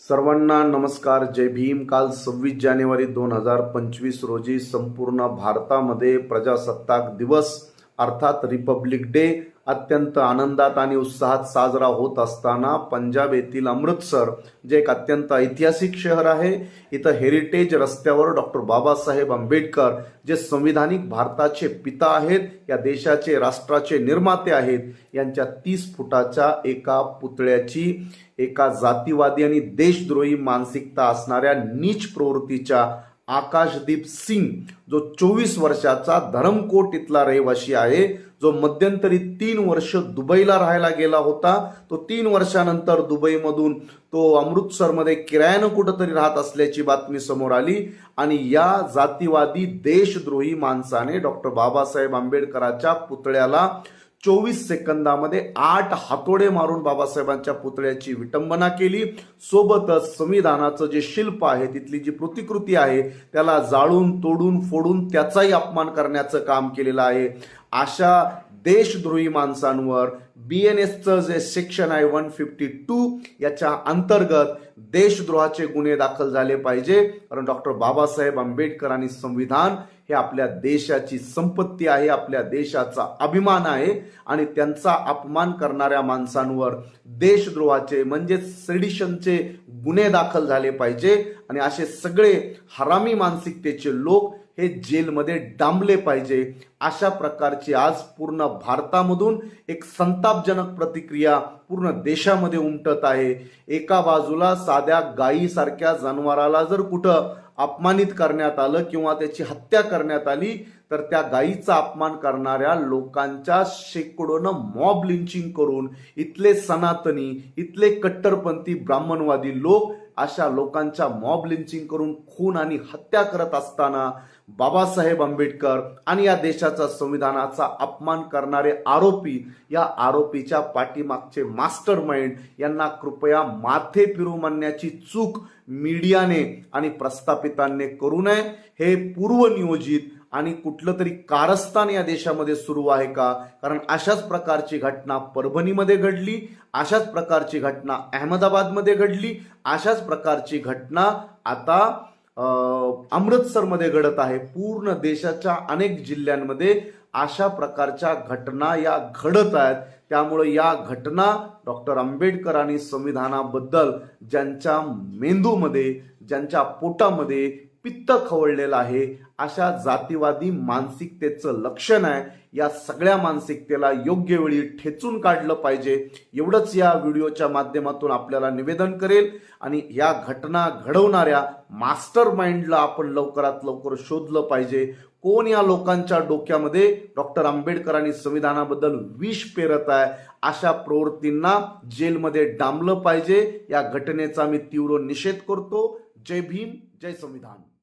सर्वांना नमस्कार. जय भीम. काल सव्वीस जानेवारी दोन हजार पंचवीस रोजी संपूर्ण भारतामध्ये प्रजासत्ताक दिवस अर्थात रिपब्लिक डे अत्यंत आनंदात आणि उत्साहात साजरा होत असताना पंजाब येथील अमृतसर जे एक अत्यंत ऐतिहासिक शहर आहे इथं हेरिटेज रस्त्यावर डॉक्टर बाबासाहेब आंबेडकर जे संविधानिक भारताचे पिता आहेत या देशाचे राष्ट्राचे निर्माते आहेत यांच्या तीस फुटाच्या एका पुतळ्याची एका जातीवादी आणि देशद्रोही मानसिकता असणाऱ्या नीच प्रवृत्तीच्या आकाशदीप सिंग जो चोवीस वर्षाचा धरमकोट इथला रहिवासी आहे जो मध्यंतरी तीन वर्ष दुबईला राहायला गेला होता. तो तीन वर्षानंतर दुबईमधून तो अमृतसरमध्ये किरायानं कुठंतरी राहत असल्याची बातमी समोर आली. आणि या जातीवादी देशद्रोही माणसाने डॉक्टर बाबासाहेब आंबेडकरांच्या पुतळ्याला चोवीस सेकंदामध्ये आठ हातोडे मारून बाबासाहेबांच्या पुतळ्याची विटंबना केली. सोबतच संविधानाचं जे शिल्प आहे तिथली जी प्रतिकृती आहे त्याला जाळून तोडून फोडून त्याचाही अपमान करण्याचं काम केलेलं आहे. अशा देशद्रोही माणसांवर बी एन एसचं जे सेक्शन आहे वन फिफ्टी टू याच्या अंतर्गत देशद्रोहाचे गुन्हे दाखल झाले पाहिजे. कारण डॉक्टर बाबासाहेब आंबेडकर आणि संविधान हे आपल्या देशाची संपत्ती आहे आपल्या देशाचा अभिमान आहे आणि त्यांचा अपमान करणाऱ्या माणसांवर देशद्रोहाचे म्हणजे सेडिशनचे गुन्हे दाखल झाले पाहिजे. आणि असे सगळे हरामी मानसिकतेचे लोक हे जेलमध्ये डांबले पाहिजे. अशा प्रकारची आज पूर्ण भारतामधून एक संतापजनक प्रतिक्रिया पूर्ण देशामध्ये उमटत आहे. एका बाजूला साध्या गायीसारख्या जनावराला जर कुठं अपमानित करण्यात आलं किंवा त्याची हत्या करण्यात आली तर त्या गायीचा अपमान करणाऱ्या लोकांच्या शेकडोनं मॉब लिंचिंग करून इथले सनातनी इथले कट्टरपंथी ब्राह्मणवादी लोक अशा लोकांच्या मॉब लिंचिंग करून खून आणि हत्या करत असताना बाबासाहेब आंबेडकर आणि या देशाचा संविधानाचा अपमान करणारे आरोपी या आरोपीच्या पाठीमागचे मास्टर माइंड यांना कृपया माथे फिरू म्हणण्याची चूक मीडियाने आणि प्रस्थापितांनी करू नये. हे पूर्वनियोजित आणि कुठलं तरी कारस्थान या देशामध्ये सुरू आहे का? कारण अशाच प्रकारची घटना परभणीमध्ये घडली अशाच प्रकारची घटना अहमदाबादमध्ये घडली अशाच प्रकारची घटना आता अमृतसरमध्ये घडत आहे. पूर्ण देशाच्या अनेक जिल्ह्यांमध्ये अशा प्रकारच्या घटना या घडत आहेत. त्यामुळे या घटना डॉक्टर आंबेडकर आणि संविधानाबद्दल ज्यांच्या मेंदूमध्ये ज्यांच्या पोटामध्ये पित्त खवळलेलं आहे. अशा जातीवादी मानसिकतेचं लक्षण आहे. या सगळ्या मानसिकतेला योग्य वेळी ठेचून काढलं पाहिजे. एवढंच या व्हिडिओच्या माध्यमातून आपल्याला निवेदन करेल. आणि या घटना घडवणाऱ्या मास्टर माइंडला आपण लवकरात लवकर शोधलं पाहिजे. कोण या लोकांच्या डोक्यामध्ये? डॉक्टर आंबेडकरांनी संविधानाबद्दल विष पेरत आहे. अशा प्रवृत्तींना जेलमध्ये डांबलं पाहिजे. या घटनेचा मी तीव्र निषेध करतो. जय भीम जय संविधान.